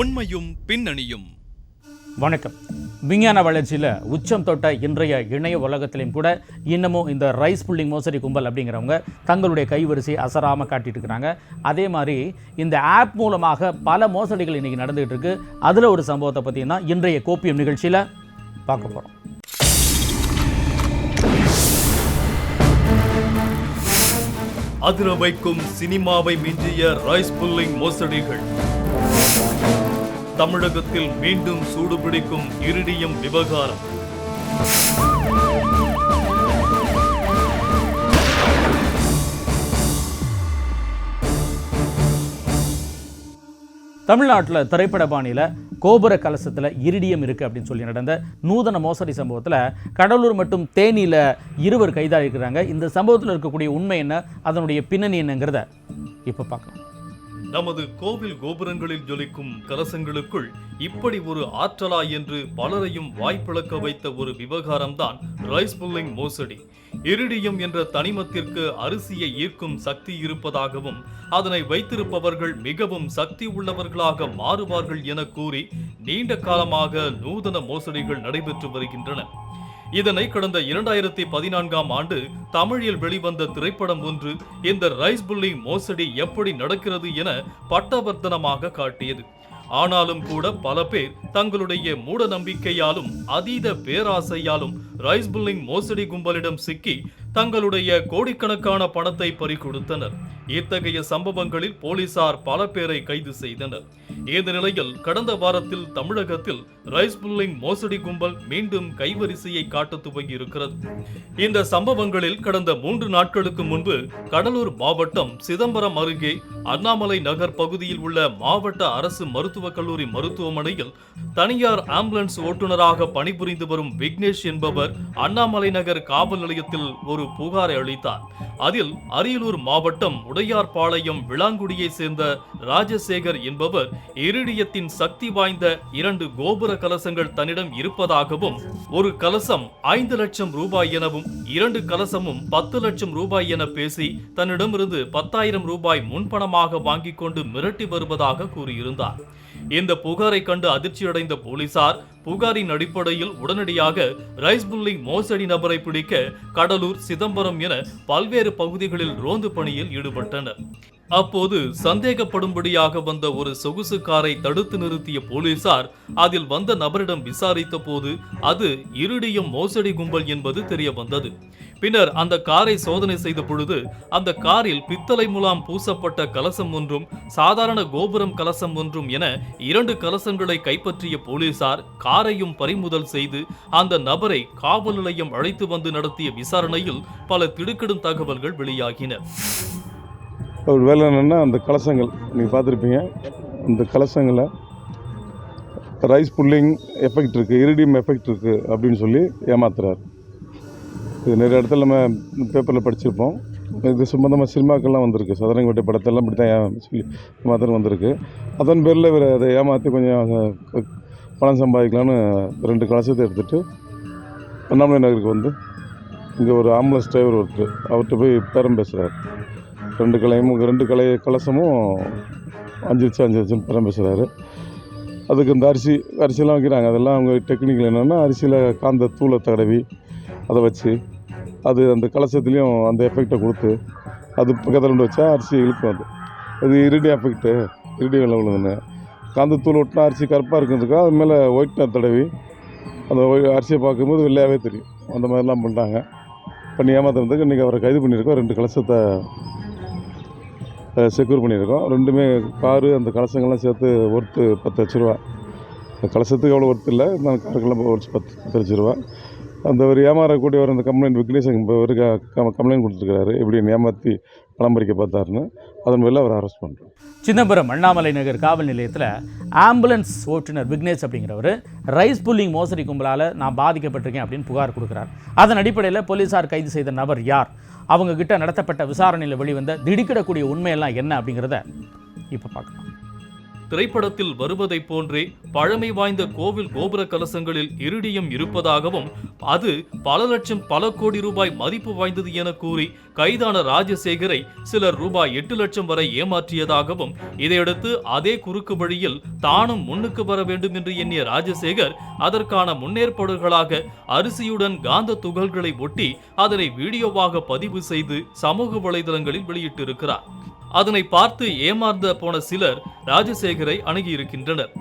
உண்மையும் பின்னணியும். வணக்கம். விஞ்ஞான வளர்ச்சியில் உச்சம் தொட்ட இன்றைய இணைய உலகத்திலையும் கூட இன்னமும் இந்த ரைஸ் புல்லிங் மோசடி கும்பல் அப்படிங்கிறவங்க தங்களுடைய கைவரிசை அசராமல் காட்டிட்டு இருக்கிறாங்க. அதே மாதிரி இந்த ஆப் மூலமாக பல மோசடிகள் இன்னைக்கு நடந்துகிட்டு இருக்கு. அதில் ஒரு சம்பவத்தை பற்றினா இன்றைய கோப்பியம் நிகழ்ச்சியில் பார்க்க போகிறோம் அதிர வைக்கும் சினிமாவை மிஞ்சிய ரைஸ் புல்லிங் மோசடிகள். தமிழகத்தில் மீண்டும் சூடுபிடிக்கும் இரிடியம் விவகாரம். தமிழ்நாட்டில் திரைப்பட பாணியில் கோபுர கலசத்தில் இரிடியம் இருக்குது அப்படின்னு சொல்லி நடந்த நூதன மோசடி சம்பவத்தில் கடலூர் மற்றும் தேனியில் இருவர் கைதாக இருக்கிறாங்க இந்த சம்பவத்தில் இருக்கக்கூடிய உண்மை என்ன? அதனுடைய பின்னணி என்னங்கிறத இப்போ பார்க்கலாம். நமது கோவில் கோபுரங்களில் ஜொலிக்கும் கலசங்களுக்குள் இப்படி ஒரு ஆற்றலா என்று பலரையும் வாய்ப்பிழக்க வைத்த ஒரு விவகாரம்தான் ரைஸ் புல்லிங் மோசடி. இரிடியம் என்ற தனிமத்திற்கு அரிசியை ஈர்க்கும் சக்தி இருப்பதாகவும் அதனை வைத்திருப்பவர்கள் மிகவும் சக்தி உள்ளவர்களாக மாறுவார்கள் என கூறி நீண்ட காலமாக நூதன மோசடிகள் நடைபெற்று வருகின்றன. இதனை கடந்த இரண்டாயிரத்தி பதினான்காம் ஆண்டு தமிழில் வெளிவந்த திரைப்படம் ஒன்று இந்த ரைஸ் புல்லிங் மோசடி எப்படி நடக்கிறது என பட்டவர்த்தனமாக காட்டியது. ஆனாலும் கூட பல பேர் தங்களுடைய மூட நம்பிக்கையாலும் அதீத பேராசையாலும் ரைஸ் புல்லிங் மோசடி கும்பலிடம் சிக்கி தங்களுடைய கோடிக்கணக்கான பணத்தை பறிகொடுத்தனர். இத்தகைய சம்பவங்களில் போலீசார் பல பேரை கைது செய்தனர். இந்த நிலையில் கடந்த வாரத்தில் தமிழகத்தில் ரைஸ் புல்லிங் மோசடி கும்பல் மீண்டும் கைவரிசையை காட்ட துவங்கி இருக்கிறது இந்த சம்பவங்களில் கடந்த மூன்று நாட்களுக்கு முன்பு கடலூர் மாவட்டம் சிதம்பரம் அருகே அண்ணாமலை நகர் பகுதியில் உள்ள மாவட்ட அரசு மருத்துவக் கல்லூரி மருத்துவமனையில் தனியார் ஆம்புலன்ஸ் ஓட்டுநராக பணிபுரிந்து வரும் விக்னேஷ் என்பவர் அண்ணாமலை நகர் காவல் நிலையத்தில் ஒரு புகாரை அளித்தார். அதில் அரியலூர் மாவட்டம் உடையார்பாளையம் விளாங்குடியை சேர்ந்த ராஜசேகர் என்பவர் இரிடியத்தின் சக்தி வாய்ந்த இரண்டு கோபுர கலசங்கள் தன்னிடம் இருப்பதாகவும் ஒரு கலசம் ஐந்து லட்சம் ரூபாய் எனவும் இரண்டு கலசமும் பத்து லட்சம் ரூபாய் என பேசி தன்னிடமிருந்து பத்தாயிரம் ரூபாய் முன்பணமாக வாங்கிக் கொண்டு மிரட்டி வருவதாக கூறியிருந்தார். இந்த புகாரை கண்டு அதிர்ச்சியடைந்த போலீசார் புகாரின் அடிப்படையில் உடனடியாக ரைஸ் புல்லிங் மோசடி நபரை பிடிக்க கடலூர் சிதம்பரம் என பல்வேறு பகுதிகளில் ரோந்து பணியில் ஈடுபட்டனர். அப்போது சந்தேகப்படும்படியாக வந்த ஒரு சொகுசு காரை தடுத்து நிறுத்திய போலீசார் அதில் வந்த நபரிடம் விசாரித்த போது அது இருடியும் மோசடி கும்பல் என்பது தெரிய வந்தது. பின்னர் அந்த காரை சோதனை செய்த பொழுது அந்த காரில் பித்தளை முலாம் பூசப்பட்ட கலசம் ஒன்றும் சாதாரண கோபுரம் கலசம் ஒன்றும் என இரண்டு கலசங்களை கைப்பற்றிய போலீசார் காரையும் பறிமுதல் செய்து அந்த நபரை காவல் நிலையம் அழைத்து வந்து நடத்திய விசாரணையில் பல திடுக்கிடும் தகவல்கள் வெளியாகின. ஒரு வேலை என்னென்னா அந்த கலசங்கள் நீங்கள் பார்த்துருப்பீங்க. அந்த கலசங்களை ரைஸ் புல்லிங் எஃபெக்ட் இருக்குது இரிடியம் எஃபெக்ட் இருக்குது அப்படின்னு சொல்லி ஏமாத்துறாரு. இது நிறைய இடத்துல நம்ம பேப்பரில் படிச்சிருப்போம். இது சம்மந்தமாக சினிமாக்கள்லாம் வந்திருக்கு. சதுரங்கோட்டை படத்தெல்லாம் இப்படி தான் சொல்லி ஏமாத்திரம் வந்திருக்கு. அதன் பேரில் இவர் அதை ஏமாற்றி கொஞ்சம் பணம் சம்பாதிக்கலான்னு ரெண்டு கலசத்தை எடுத்துகிட்டு அண்ணாமலை நகருக்கு வந்து இங்கே ஒரு ஆம்புலன்ஸ் டிரைவர் ஒருத்தர் அவர்கிட்ட போய் பேரம் பேசுகிறார் ரெண்டு கலையும் ரெண்டு கலை கலசமும் அஞ்சு லட்சம் அஞ்சு லட்சம் பேரம் பேசுகிறாரு அதுக்கு இந்த அரிசி அரிசிலாம் வைக்கிறாங்க. அதெல்லாம் அவங்க டெக்னிக்கல் என்னென்னா அரிசியில் காந்த தூளை தடவி அதை வச்சு அது அந்த கலசத்துலேயும் அந்த எஃபெக்டை கொடுத்து அது பக்கத்தில் கொண்டு வச்சா அரிசி இழுக்கும் அது. அது இருடி எஃபெக்ட்டு இரிடி விழுதுன்னு காந்த தூள் ஒட்டினா அரிசி கருப்பாக இருக்கிறதுக்காக அது மேலே ஒயிட்னர் தடவி அந்த அரிசியை பார்க்கும்போது வெள்ளையாகவே தெரியும். அந்த மாதிரிலாம் பண்ணிட்டாங்க. பண்ணி ஏமாத்துறதுக்கு இன்றைக்கி அவரை கைது பண்ணியிருக்கோம். ரெண்டு கலசத்தை செக்யூர் பண்ணியிருக்கோம். ரெண்டுமே காரு அந்த கலசங்கள்லாம் சேர்த்து ஒர்த்து பத்து லட்ச ரூபா. கலசத்துக்கு அவ்வளோ ஒர்த்து இல்லை இந்த காருக்கெல்லாம் ஒரு பத்து பத்து லட்ச ரூபா. அந்த ஒரு ஏமாறக்கூடியவர் அந்த கம்ப்ளைண்ட் விக்னேஷ் ஒரு கம்ப்ளைண்ட் கொடுத்துருக்காரு எப்படி ஏமாற்றி பணம் பறிக்க பார்த்தாருன்னு அதன் மேலே அவர் அரெஸ்ட் பண்ணுறோம் சிதம்பரம் அண்ணாமலை நகர் காவல் நிலையத்தில் ஆம்புலன்ஸ் ஓட்டுநர் விக்னேஷ் அப்படிங்கிறவர் ரைஸ் புல்லிங் மோசடி கும்பலால் நான் பாதிக்கப்பட்டிருக்கேன் அப்படின்னு புகார் கொடுக்குறார். அதன் அடிப்படையில் போலீஸார் கைது செய்த நபர் யார்? அவங்க கிட்ட நடத்தப்பட்ட விசாரணையில் வெளிவந்த திடுக்கிடக்கூடிய உண்மையெல்லாம் என்ன அப்படிங்கிறத இப்போ பார்க்கலாம். திரைப்படத்தில் வருவதைப் போன்றே பழமை வாய்ந்த கோவில் கோபுர கலசங்களில் இருடியம் இருப்பதாகவும் அது பல லட்சம் பல கோடி ரூபாய் மதிப்பு வாய்ந்தது என கூறி கைதான ராஜசேகரை சிலர் ரூபாய் எட்டு லட்சம் வரை ஏமாற்றியதாகவும் இதையடுத்து அதே குறுக்கு வழியில் தானும் முன்னுக்கு வர வேண்டும் என்று எண்ணிய ராஜசேகர் அதற்கான முன்னேற்பாடுகளாக அரிசியுடன் காந்த துகள்களை ஒட்டி அதனை வீடியோவாக பதிவு செய்து சமூக வலைதளங்களில் வெளியிட்டிருக்கிறார். அதனை பார்த்து ஏமாந்த போன சிலர் ராஜசேகரை அணுகியிருக்கின்றனர்.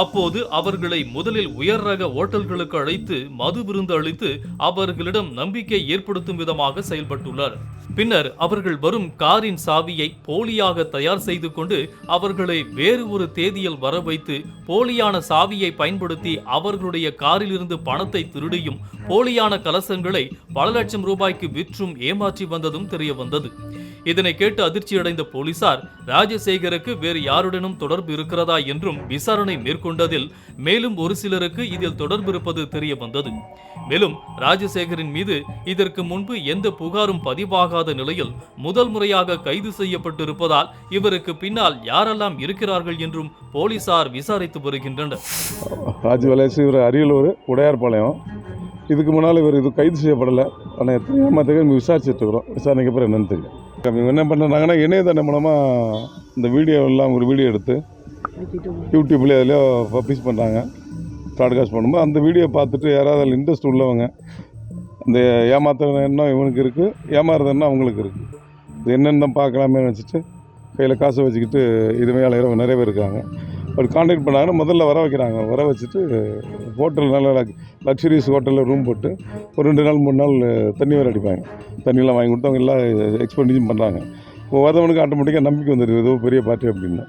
அப்போது அவர்களை முதலில் உயர் ரக ஓட்டல்களுக்கு அழைத்து மது விருந்து அளித்து அவர்களிடம் நம்பிக்கை ஏற்படுத்தும் விதமாக செயல்பட்டுள்ளார். பின்னர் அவர்கள் வரும் காரின் சாவியை போலியாக தயார் செய்து கொண்டு அவர்களை வேறு ஒரு தேதியில் வர வைத்து போலியான சாவியை பயன்படுத்தி அவர்களுடைய காரிலிருந்து பணத்தை திருடியும் போலியான கலசங்களை பல லட்சம் ரூபாய்க்கு விற்றும் ஏமாற்றி வந்ததும் தெரிய வந்தது இதனை கேட்டு அதிர்ச்சியடைந்த போலீசார் ராஜசேகருக்கு வேறு யாருடனும் தொடர்பு இருக்கிறதா? என்றும் விசாரணை மேற்கொண்டதில் மேலும் ஒரு சிலருக்கு இதில் தொடர்பு இருப்பது தெரிய வந்தது. மேலும் ராஜசேகரின் மீது இதற்கு முன்பு எந்த புகாரும் பதிவாகாத நிலையில் முதல் முறையாக கைது செய்யப்பட்டிருப்பதால் இவருக்கு பின்னால் யாரெல்லாம் இருக்கிறார்கள் என்றும் போலீசார் விசாரித்து வருகின்றனர். ராஜ்வலேசு இவர் அரியலூர் உடையார்பாளையம். இதுக்கு முன்னால் இவர் இது கைது செய்யப்படலை. ஆனால் எத்தனை ஏமாத்துக்கு விசாரிச்சுட்டு இருக்கிறோம். விசாரணைக்கு அப்புறம் என்னன்னு தெரியும் இவங்க என்ன பண்ணுறாங்கன்னா இணையதளம் மூலமாக இந்த வீடியோ எல்லாம் ஒரு வீடியோ எடுத்து யூடியூப்ல அதுலேயோ பப்ளிஷ் பண்ணுறாங்க ப்ராட்காஸ்ட் பண்ணும்போது அந்த வீடியோ பார்த்துட்டு யாராவது அதில் இன்ட்ரெஸ்ட் உள்ளவங்க இந்த ஏமாத்துற எண்ணம் இவனுக்கு இருக்குது ஏமாறுற எண்ணம் அவங்களுக்கு இருக்குது இது என்னென்னு தான் பார்க்கலாமே நினச்சிட்டு கையில் காசை வச்சுக்கிட்டு இதுமாரி இரவு நிறைய பேர் இருக்காங்க. அவர் காண்டாக்ட் பண்ணாங்கன்னா முதல்ல வர வைக்கிறாங்க. வர வச்சுட்டு ஹோட்டல் நல்ல லக்ஸுரியஸ் ஹோட்டலில் ரூம் போட்டு ஒரு ரெண்டு நாள் மூணு நாள் தண்ணி வேறு அடிப்பாங்க. தண்ணியெலாம் வாங்கி கொடுத்து அவங்க எல்லாம் எக்ஸ்பெண்டிஷன் பண்ணுறாங்க இப்போ வரவனுக்கு ஆட்டோமேட்டிக்காக நம்பிக்கை வந்துடுது ஏதோ பெரிய பார்ட்டி அப்படின்னு.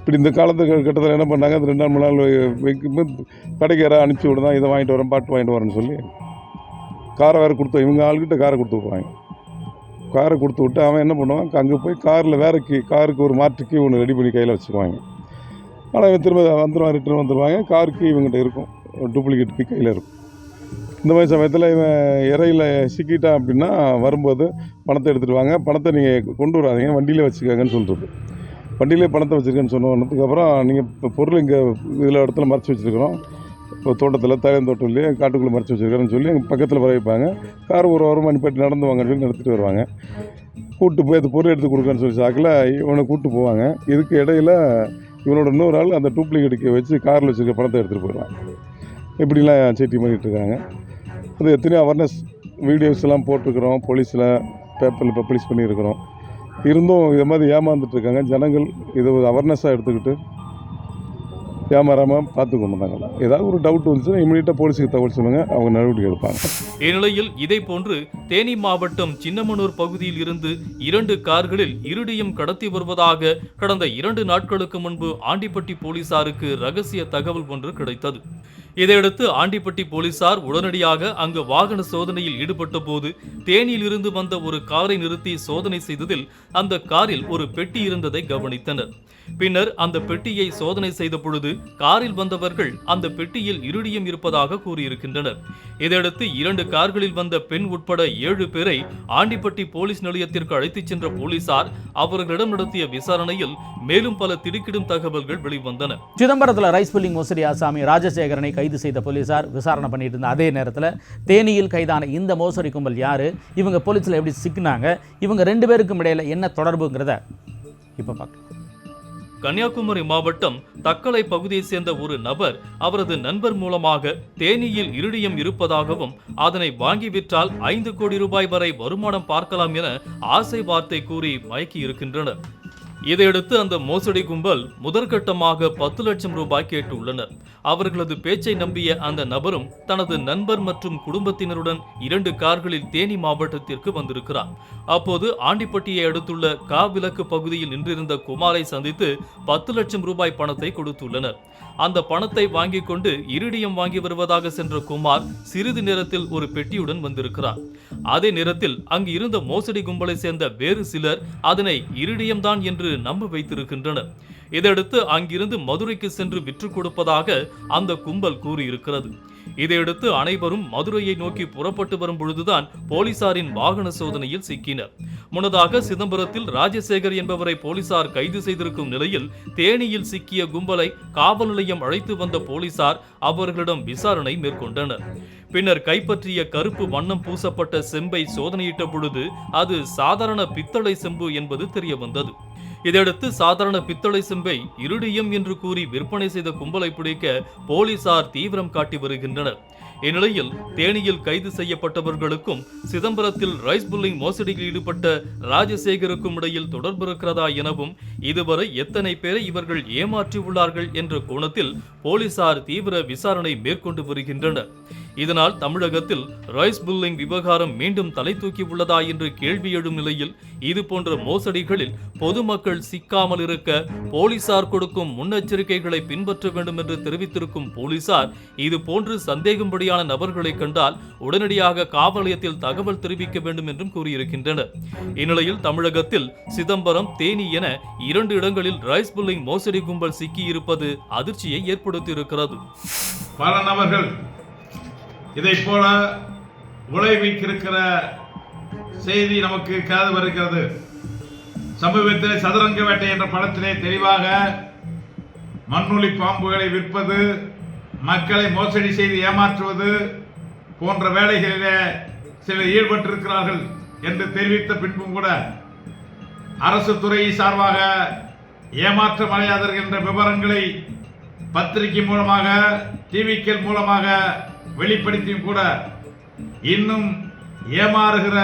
இப்படி இந்த காலத்து கட்டத்தில் என்ன பண்ணாங்க? அது ரெண்டு நாள் மூணு நாள் வைக்கும்போது கடைக்கு யாராவது அனுப்பிச்சி விடுதான் இதை வாங்கிட்டு வரேன் பாட்டு வாங்கிட்டு வரேன்னு சொல்லி காரை வேறு கொடுத்து இவங்க ஆளுக்கிட்ட காரை கொடுத்து விட்ருவாங்க. காரை கொடுத்து விட்டு அவன் என்ன பண்ணுவான்? அங்கே போய் காரில் வேற கீ காருக்கு ஒரு மாற்று கீ ஒன்று ரெடி பண்ணி கையில் வச்சுக்குவாங்க. ஆனால் இவன் திரும்ப வந்துடுவான் ரிட்டர்ன் வந்துடுவாங்க கார் கீ இவங்ககிட்ட இருக்கும். டூப்ளிகேட் கீ கையில் இருக்கும். இந்த மாதிரி சமயத்தில் இவன் இறையில் சிக்கிட்டான் அப்படின்னா வரும்போது பணத்தை எடுத்துகிட்டு வாங்க. பணத்தை நீங்கள் கொண்டு வராதீங்க. வண்டியிலே வச்சுக்கோங்கன்னு சொல்கிறது வண்டியிலே பணத்தை வச்சுருக்கேன்னு சொன்னதுக்கப்புறம் நீங்கள் இப்போ பொருள் இங்கே இதில் இடத்துல மறைச்சி வச்சுருக்கிறோம். இப்போ தோட்டத்தில் தயந்தோட்டத்துலேயே காட்டுக்குள்ளே மறைச்சி வச்சுருக்கிறேன்னு சொல்லி எங்கள் பக்கத்தில் வர வைப்பாங்க. கார் ஒரு ஓரமாக நிப்பாட்டி நடந்து வாங்க சொல்லி நடத்திட்டு வருவாங்க. கூப்பிட்டு போய் அது பொருள் எடுத்து கொடுக்கன்னு சொல்லி சாக்கில் இவனை கூப்பிட்டு போவாங்க. இதுக்கு இடையில இவனோட இன்னொரு ஆள் அந்த டூப்ளிகேட்டுக்கு வச்சு காரில் வச்சுருக்க பணத்தை எடுத்துகிட்டு போயிடுவாங்க இப்படிலாம் சீட்டி பண்ணிகிட்டு இருக்காங்க. அது எத்தனையோ அவேர்னஸ் வீடியோஸ் எல்லாம் போட்டிருக்கிறோம். போலீஸில் பேப்பரில் பப்ளிஷ் பண்ணியிருக்கிறோம். இருந்தும் இதை மாதிரி ஏமாந்துட்டு இருக்காங்க. ஜனங்கள் இதை ஒரு அவேர்னஸாக எடுத்துக்கிட்டு ஏமாறாமல் பார்த்துக்கணும் நாங்கள் ஏதாவது ஒரு டவுட் வந்துச்சுன்னா இமீடியட்டாக போலீஸுக்கு தகவல் சொல்லுங்கள் அவங்க நடவடிக்கை எடுப்பாங்க. இந்நிலையில் இதை போன்று தேனி மாவட்டம் சின்னமனூர் பகுதியில் இருந்து இரண்டு கார்களில் இருடியம் கடத்தி வருவதாக கடந்த இரண்டு நாட்களுக்கு முன்பு ஆண்டிப்பட்டி போலீசாருக்கு ரகசிய தகவல் ஒன்று கிடைத்தது. இதையடுத்து ஆண்டிப்பட்டி போலீசார் உடனடியாக அங்கு வாகன சோதனையில் ஈடுபட்ட போது தேனியில் இருந்து வந்த ஒரு காரை நிறுத்தி சோதனை செய்ததில் அந்த காரில் ஒரு பெட்டி இருந்ததை கவனித்தனர். பின்னர் அந்த பெட்டியை சோதனை செய்த பொழுது காரில் வந்தவர்கள் அந்த பெட்டியில் இருடியம் இருப்பதாக கூறியிருக்கின்றனர். இதையடுத்து இரண்டு கார்களில் வந்த பெண் உட்பட ஏழு பேரை ஆண்டிப்பட்டி போலீஸ் நிலையத்திற்கு அழைத்துச் சென்ற போலீசார் அவர்களிடம் நடத்திய விசாரணையில் மேலும் பல திடுக்கிடும் தகவல்கள் வெளிவந்தன. சிதம்பரத்தில் ரைஸ் புல்லிங் மோசடி ஆசாமி ராஜசேகரனை கைது செய்த போலீஸார் விசாரணை பண்ணிட்டு இருந்த அதே நேரத்தில் தேனியில் கைதான இந்த மோசடி கும்பல் யார்? இவங்க போலீஸில் எப்படி சிக்கினாங்க? இவங்க ரெண்டு பேருக்கும் இடையில என்ன தொடர்புங்கிறத இப்போ பார்க்கலாம் கன்னியாகுமரி மாவட்டம் தக்கலை பகுதியைச் சேர்ந்த ஒரு நபர் அவரது நண்பர் மூலமாக தேனியில் இருடியம் இருப்பதாகவும் அதனை வாங்கி விற்றால் ஐந்து கோடி ரூபாய் வரை வருமானம் பார்க்கலாம் என ஆசை வார்த்தை கூறி மயக்கி இருக்கின்றனர். இதையடுத்து அந்த மோசடி கும்பல் முதற்கட்டமாக பத்து லட்சம் ரூபாய் கேட்டுள்ளனர் அவர்களது பேச்சை நம்பிய அந்த நபரும் தனது நண்பர் மற்றும் குடும்பத்தினருடன் இரண்டு கார்களில் தேனி மாவட்டத்திற்கு வந்திருக்கிறார். அப்போது ஆண்டிப்பட்டியை அடுத்துள்ள காவிலக்கு பகுதியில் நின்றிருந்த குமாரை சந்தித்து பத்து லட்சம் ரூபாய் பணத்தை கொடுத்துள்ளனர். அந்த பணத்தை வாங்கிக் கொண்டு இருடியம் வாங்கி வருவதாக சென்ற குமார் சிறிது நேரத்தில் ஒரு பெட்டியுடன் வந்திருக்கிறார். அதே நேரத்தில் அங்கு இருந்த மோசடி கும்பலை சேர்ந்த வேறு சிலர் அதனை இருடியம்தான் என்று நம்ப வைத்திருக்கின்றனர். இதையடுத்து அங்கிருந்து மதுரைக்கு சென்று விற்றுக் கொடுப்பதாக அந்த கும்பல் கூறியிருக்கிறது. இதையடுத்து அனைவரும் மதுரையை நோக்கி புறப்பட்டு வரும் பொழுதுதான் போலீசாரின் வாகன சோதனையில் சிக்கினர். முன்னதாக சிதம்பரத்தில் ராஜசேகர் என்பவரை போலீசார் கைது செய்திருக்கும் நிலையில் தேனியில் சிக்கிய கும்பலை காவல் நிலையம் அழைத்து வந்த போலீசார் அவர்களிடம் விசாரணை மேற்கொண்டனர். பின்னர் கைப்பற்றிய கருப்பு வண்ணம் பூசப்பட்ட செம்பை சோதனையிட்ட பொழுது அது சாதாரண பித்தளை செம்பு என்பது தெரிய வந்தது இதையடுத்து சாதாரண பித்தளை செம்பை இருடியம் என்று கூறி விற்பனை செய்த கும்பலை பிடிக்க போலீசார் தீவிரம் காட்டி வருகின்றனர். இந்நிலையில் தேனியில் கைது செய்யப்பட்டவர்களுக்கும் சிதம்பரத்தில் ரைஸ் புல்லிங் மோசடியில் ஈடுபட்ட ராஜசேகருக்கும் இடையில் தொடர்பு இருக்கிறதா எனவும் இதுவரை எத்தனை பேரை இவர்கள் ஏமாற்றியுள்ளார்கள் என்ற கோணத்தில் போலீசார் தீவிர விசாரணை மேற்கொண்டு வருகின்றனர். இதனால் தமிழகத்தில் ரைஸ் புல்லிங் விவகாரம் மீண்டும் தலை தூக்கி உள்ளதா என்று கேள்வி எழும் நிலையில் இது போன்ற மோசடிகளில் பொதுமக்கள் சிக்காமல் இருக்க போலீசார் கொடுக்கும் முன்னெச்சரிக்கைகளை பின்பற்ற வேண்டும் என்று தெரிவித்திருக்கும் போலீசார் இது போன்று சந்தேகம்படியான நபர்களை கண்டால் உடனடியாக காவல் நிலையத்தில் தகவல் தெரிவிக்க வேண்டும் என்றும் கூறியிருக்கின்றனர். இந்நிலையில் தமிழகத்தில் சிதம்பரம் தேனி என இரண்டு இடங்களில் ரைஸ் புல்லிங் மோசடி கும்பல் சிக்கியிருப்பது அதிர்ச்சியை ஏற்படுத்தியிருக்கிறது. பல நபர்கள் இதை போல உழைவிக்கிருக்கிற செய்தி நமக்கு காது வருகிறது. சமீபத்தில் சதுரங்க வேட்டை என்ற படத்திலே தெளிவாக மண்ணுளி பாம்புகளை விற்பது மக்களை மோசடி செய்து ஏமாற்றுவது போன்ற வேலைகளிலே சிலர் ஈடுபட்டிருக்கிறார்கள் என்று தெரிவித்த பின்பும் கூட அரசு துறை சார்பாக ஏமாற்றம் அடையாதர்கள் என்ற விவரங்களை பத்திரிகை மூலமாக டிவிக்கள் மூலமாக வெளிப்படுத்தியும் கூட இன்னும் ஏமாறுகிற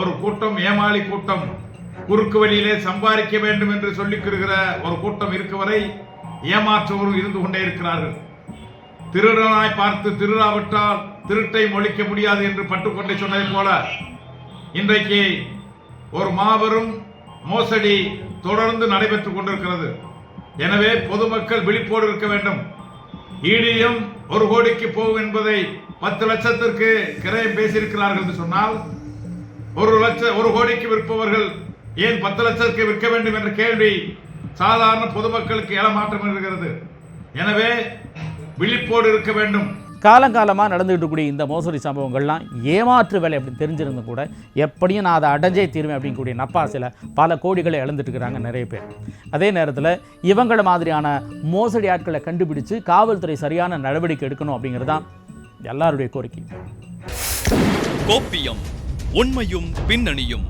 ஒரு கூட்டம் ஏமாளி கூட்டம் குறுக்கு வழியிலே சம்பாதிக்க வேண்டும் என்று சொல்லிக்கிருக்கிற ஒரு கூட்டம் இருக்கவரை வரை இருந்து கொண்டே இருக்கிறார்கள். திருடனாய் பார்த்து திருடாவிட்டால் திருட்டை ஒழிக்க முடியாது என்று பட்டுக்கொண்டே சொன்னதை போல இன்றைக்கு ஒரு மாபெரும் மோசடி தொடர்ந்து நடைபெற்றுக் கொண்டிருக்கிறது. எனவே பொதுமக்கள் விழிப்போடு இருக்க வேண்டும். ஈடியும் ஒரு கோடிக்கு போகும் என்பதை பத்து லட்சத்திற்கு கிரயம் பேசியிருக்கிறார்கள் என்று சொன்னால் ஒரு லட்சம் ஒரு கோடிக்கு விற்பவர்கள் ஏன் பத்து லட்சத்திற்கு விற்க வேண்டும் என்ற கேள்வி சாதாரண பொதுமக்களுக்கு ஏலமாற்றம் இருக்கிறது. எனவே விழிப்போடு இருக்க வேண்டும். காலங்காலமாக நடந்துகிட்டு இருக்கக்கூடிய இந்த மோசடி சம்பவங்கள்லாம் ஏமாற்று வேலை அப்படின்னு தெரிஞ்சிருந்த கூட எப்படியும் நான் அதை அடைஞ்சே தீருவேன் அப்படிங்கக்கூடிய நப்பாசில பல கோடிகளை இழந்துட்டுருக்கிறாங்க நிறைய பேர். அதே நேரத்தில் இவங்கள மாதிரியான மோசடி ஆட்களை கண்டுபிடிச்சு காவல்துறை சரியான நடவடிக்கை எடுக்கணும் அப்படிங்கிறது தான் எல்லாருடைய கோரிக்கை. கோப்பியம் உண்மையும் பின்னணியும்.